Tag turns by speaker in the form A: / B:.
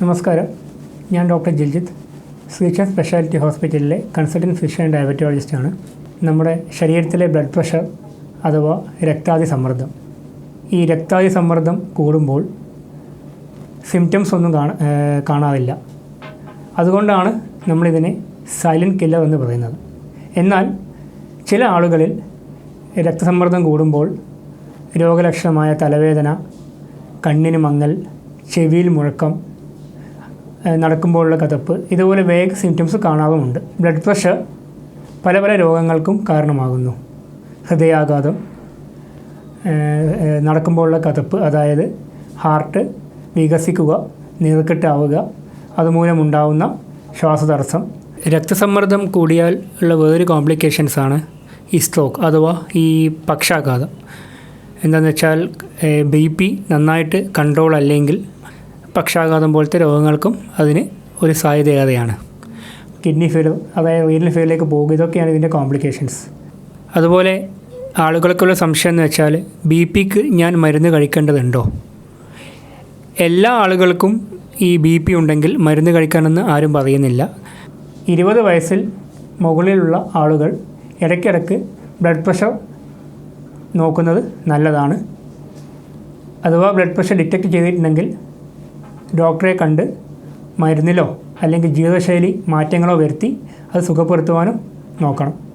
A: നമസ്കാരം. ഞാൻ doctor Jiljith. Sreeksha speciality ഹോസ്പിറ്റലിലെ കൺസൾട്ടന്റ് ഫിഷ്യൻ ഡയബറ്റോളജിസ്റ്റാണ് നമ്മുടെ ശരീരത്തിലെ ബ്ലഡ് പ്രഷർ അഥവാ രക്താതി സമ്മർദ്ദം. ഈ രക്താതി സമ്മർദ്ദം കൂടുമ്പോൾ സിംറ്റംസ് ഒന്നും കാണാ കാണാറില്ല. അതുകൊണ്ടാണ് നമ്മളിതിനെ സൈലന്റ് കില്ലർ എന്ന് പറയുന്നത്. എന്നാൽ ചില ആളുകളിൽ രക്തസമ്മർദ്ദം കൂടുമ്പോൾ രോഗലക്ഷണമായ തലവേദന കണ്ണിന് മങ്ങൽ ചെവിയിൽ മുഴക്കം നടക്കുമ്പോഴുള്ള കതപ്പ് ഇതുപോലെ വേഗ സിംറ്റംസ് കാണാറുമുണ്ട് ബ്ലഡ് പ്രഷർ പല പല രോഗങ്ങൾക്കും കാരണമാകുന്നു. ഹൃദയാഘാതം നടക്കുമ്പോഴുള്ള കതപ്പ് അതായത് ഹാർട്ട് വികസിക്കുക നീർക്കെട്ടാവുക അതുമൂലമുണ്ടാവുന്ന ശ്വാസതടസ്സം. രക്തസമ്മർദ്ദം കൂടിയാൽ ഉള്ള വേറൊരു കോംപ്ലിക്കേഷൻസാണ് ഈ സ്ട്രോക്ക് അഥവാ ഈ പക്ഷാഘാതം. എന്താണെന്ന് വെച്ചാൽ ബി പി നന്നായിട്ട് കൺട്രോൾ അല്ലെങ്കിൽ പക്ഷാഘാതം പോലത്തെ രോഗങ്ങൾക്കും അതിന് ഒരു സാധ്യതയേറെയാണ്. കിഡ്നി ഫെയിലോ അതായത് റീനൽ ഫെയിലേക്ക് പോകുക ഇതൊക്കെയാണ് ഇതിന്റെ കോംപ്ലിക്കേഷൻസ് അതുപോലെ ആളുകൾക്കുള്ള സംശയം എന്ന് വെച്ചാൽ ബി പിക്ക് ഞാൻ മരുന്ന് കഴിക്കേണ്ടതുണ്ടോ? എല്ലാ ആളുകൾക്കും ഈ ബി പി ഉണ്ടെങ്കിൽ മരുന്ന് കഴിക്കണമെന്ന് ആരും പറയുന്നില്ല. ഇരുപത് വയസ്സിൽ മുകളിലുള്ള ആളുകൾ ഇടയ്ക്കിടയ്ക്ക് ബ്ലഡ് പ്രഷർ നോക്കുന്നത് നല്ലതാണ്. അഥവാ ബ്ലഡ് പ്രഷർ ഡിറ്റക്റ്റ് ചെയ്തിട്ടുണ്ടെങ്കിൽ ഡോക്ടറെ കണ്ട് മരുന്നിലോ അല്ലെങ്കിൽ ജീവിതശൈലി മാറ്റങ്ങളോ വരുത്തി അത് സുഖപ്പെടുത്തുവാനും നോക്കണം.